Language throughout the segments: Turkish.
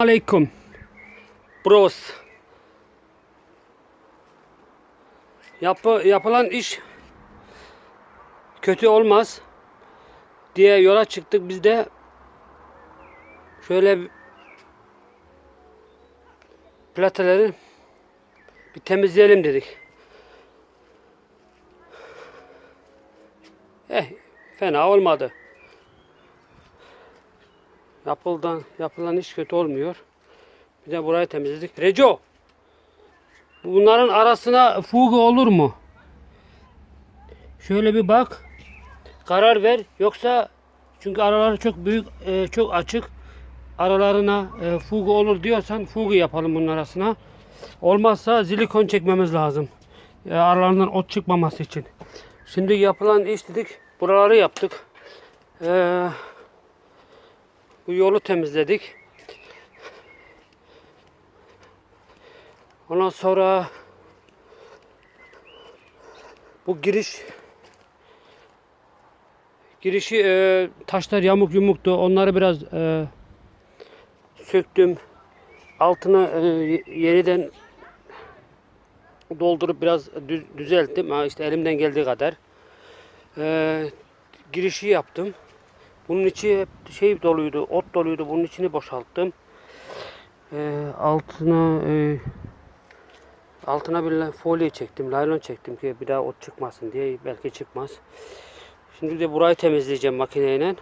Aleyküm. Bros. Yapı, yapılan iş kötü olmaz diye yola çıktık biz de şöyle plateleri bir temizleyelim dedik. Eh fena olmadı. Yapıldan, yapılan iş kötü olmuyor. Bir de burayı temizledik. Reco! Bunların arasına fugu olur mu? Şöyle bir bak. Karar ver. Yoksa çünkü araları çok büyük, e, çok açık. Aralarına e, fugu olur diyorsan fugu yapalım bunun arasına. Olmazsa zilikon çekmemiz lazım. E, aralarından ot çıkmaması için. Şimdi yapılan iş dedik. Buraları yaptık. Eee bu yolu temizledik. Ondan sonra bu giriş girişi e, taşlar yamuk yumuktu. Onları biraz e, söktüm. Altına e, yeniden doldurup biraz düz- düzelttim. Ha, işte elimden geldiği kadar. E, girişi yaptım. Bunun içi hep şey doluydu, ot doluydu. Bunun içini boşalttım. Ee, altına e, altına bir folyo çektim, laylon çektim ki bir daha ot çıkmasın diye. Belki çıkmaz. Şimdi de burayı temizleyeceğim makineyle.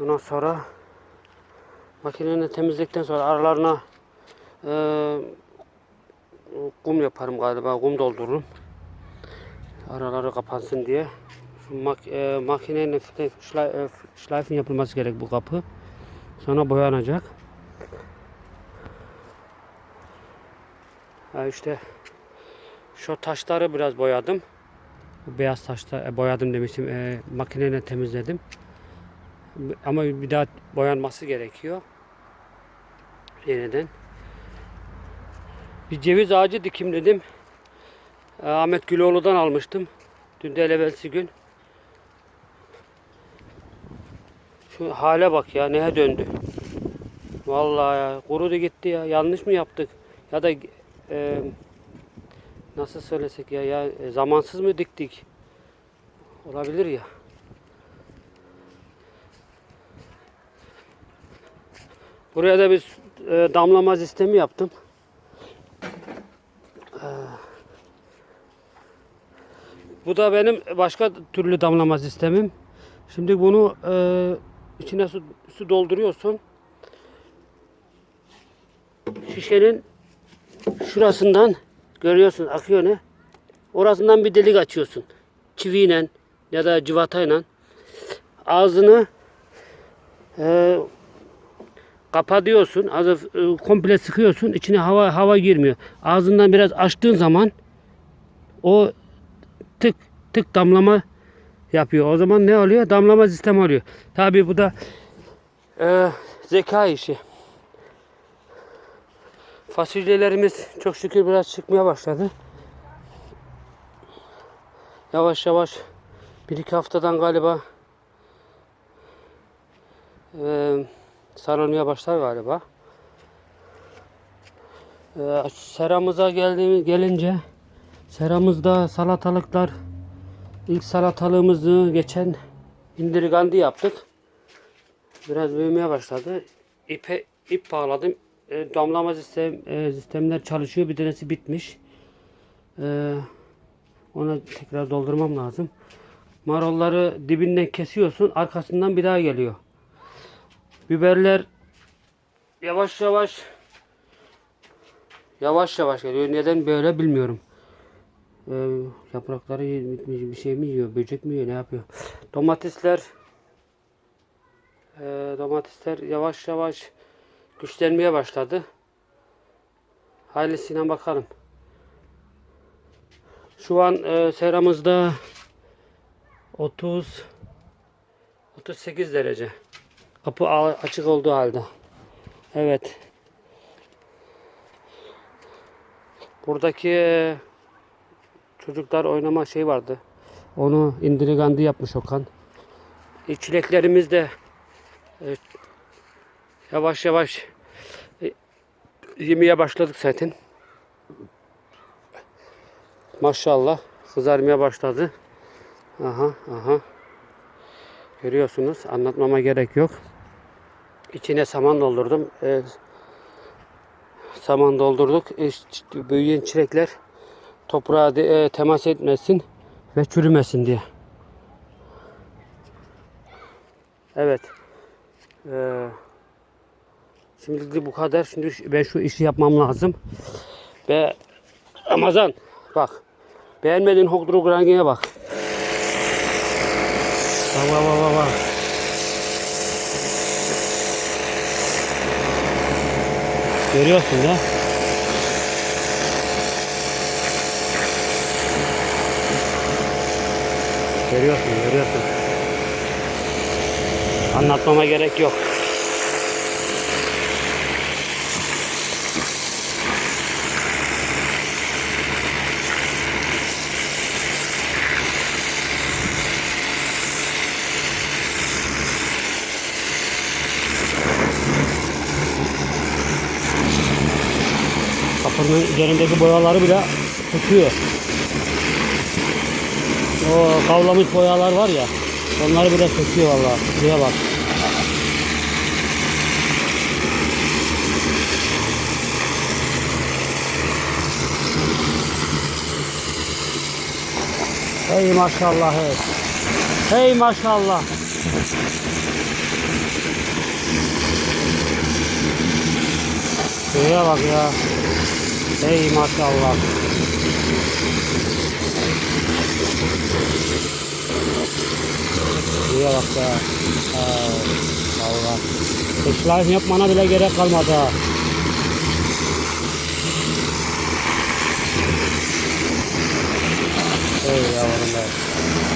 Ondan sonra makineyle temizledikten sonra aralarına e, kum yaparım galiba. Kum doldururum. Araları kapansın diye. Mak e, şla- e, şlayfın yapılması gerek bu kapı. Sonra boyanacak. Ha işte şu taşları biraz boyadım. Beyaz taşlar e, boyadım demiştim. E, makineyle temizledim. Ama bir daha boyanması gerekiyor. Yeniden. Bir ceviz ağacı dikim dedim. E, Ahmet Güloğlu'dan almıştım. Dün de evvelsi gün. Şu hale bak ya neye döndü. Vallahi ya kurudu gitti ya. Yanlış mı yaptık? Ya da e, nasıl söylesek ya ya e, zamansız mı diktik? Olabilir ya. Buraya da bir e, damlama sistemi yaptım. E, bu da benim başka türlü damlama sistemim. Şimdi bunu e, içine su, su dolduruyorsun. Şişenin şurasından görüyorsun akıyor ne? Orasından bir delik açıyorsun. Çiviyle ya da civatayla ağzını e, kapatıyorsun. Az e, komple sıkıyorsun. İçine hava hava girmiyor. Ağzından biraz açtığın zaman o tık tık damlama yapıyor. O zaman ne oluyor? Damlama sistemi oluyor. Tabi bu da e, zeka işi. Fasulyelerimiz çok şükür biraz çıkmaya başladı. Yavaş yavaş bir iki haftadan galiba e, sarılmaya başlar galiba. E, seramıza geldiğimiz gelince seramızda salatalıklar İlk salatalığımızı geçen indirgandi yaptık. Biraz büyümeye başladı. İpe ip bağladım. E, damlama sistem, e, sistemler çalışıyor. Bir tanesi bitmiş. E, ona tekrar doldurmam lazım. Marolları dibinden kesiyorsun. Arkasından bir daha geliyor. Biberler yavaş yavaş yavaş yavaş geliyor. Neden böyle bilmiyorum. Ee, yaprakları bitmiş bir şey mi yiyor, böcek mi yiyor, ne yapıyor? Domatesler e, domatesler yavaş yavaş güçlenmeye başladı. Hayırlısıyla bakalım. Şu an e, seramızda 30 38 derece. Kapı açık olduğu halde. Evet. Buradaki e, Çocuklar oynama şey vardı. Onu indirigandı yapmış Okan. E, çileklerimiz de e, yavaş yavaş yemeye başladık zaten. Maşallah kızarmaya başladı. Aha aha. Görüyorsunuz anlatmama gerek yok. İçine saman doldurdum. Ee, saman doldurduk. E, büyüyen çilekler toprağa de- e, temas etmesin ve çürümesin diye. Evet. Ee, şimdi bu kadar. Şimdi ben şu işi yapmam lazım. Ve Ramazan bak. Beğenmediğin hokduru rengine bak. Bak bak bak bak. bak. Görüyorsun ya. Görüyorsun, görüyorsun. Anlatmama gerek yok. Kapının üzerindeki boyaları bile tutuyor. O kavlamış boyalar var ya. Onları bile söküyor vallahi. Şuraya bak. Hey maşallah hey. Hey maşallah. Şuraya bak ya. Hey maşallah. Şuraya bak. Ay, Allah. Slime yapmana bile gerek kalmadı ha. Hey yavrum be.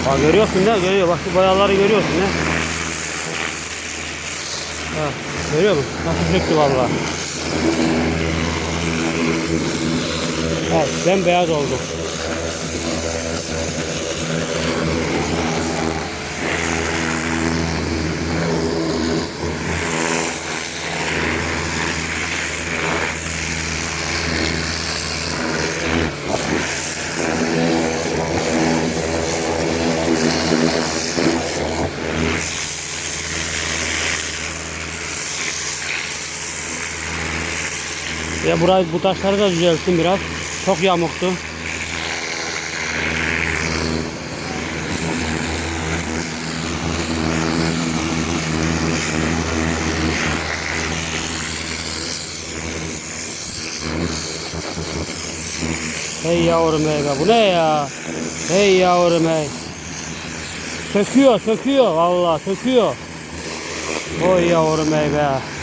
Bak görüyorsun ne? Görüyor. Bak şu boyaları görüyorsun ne? Ha, görüyor musun? Nasıl çöktü valla. Evet, bembeyaz oldu. Ve burayı bu taşları da düzelttim biraz. Çok yamuktu. Hey yavrum hey be bu ne ya? Hey yavrum hey. Söküyor söküyor vallahi söküyor. Oy yavrum hey be.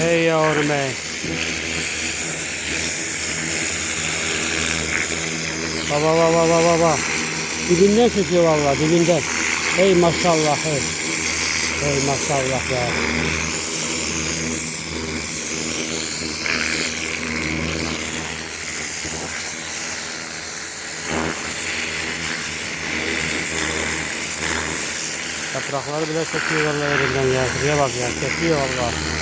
Hey yavrum hey. Baba baba baba baba. Dibinden çekiyor vallahi dibinden. Hey maşallah hey. Hey maşallah ya. Yaprakları bile çekiyor vallahi elinden ya. Şuraya bak ya. Çekiyor vallahi.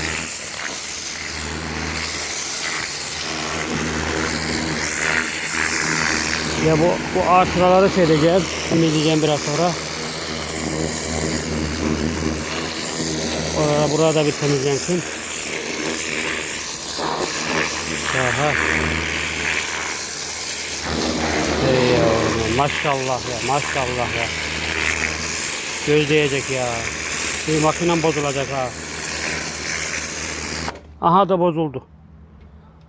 Ya bu, bu şey edeceğim. Temizleyeceğim biraz sonra. Orada burada bir temizlensin. Aha. Ey yavrum ya, maşallah ya maşallah ya. Göz değecek ya. Bir makinem bozulacak ha. Aha da bozuldu.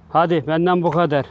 Hadi benden bu kadar.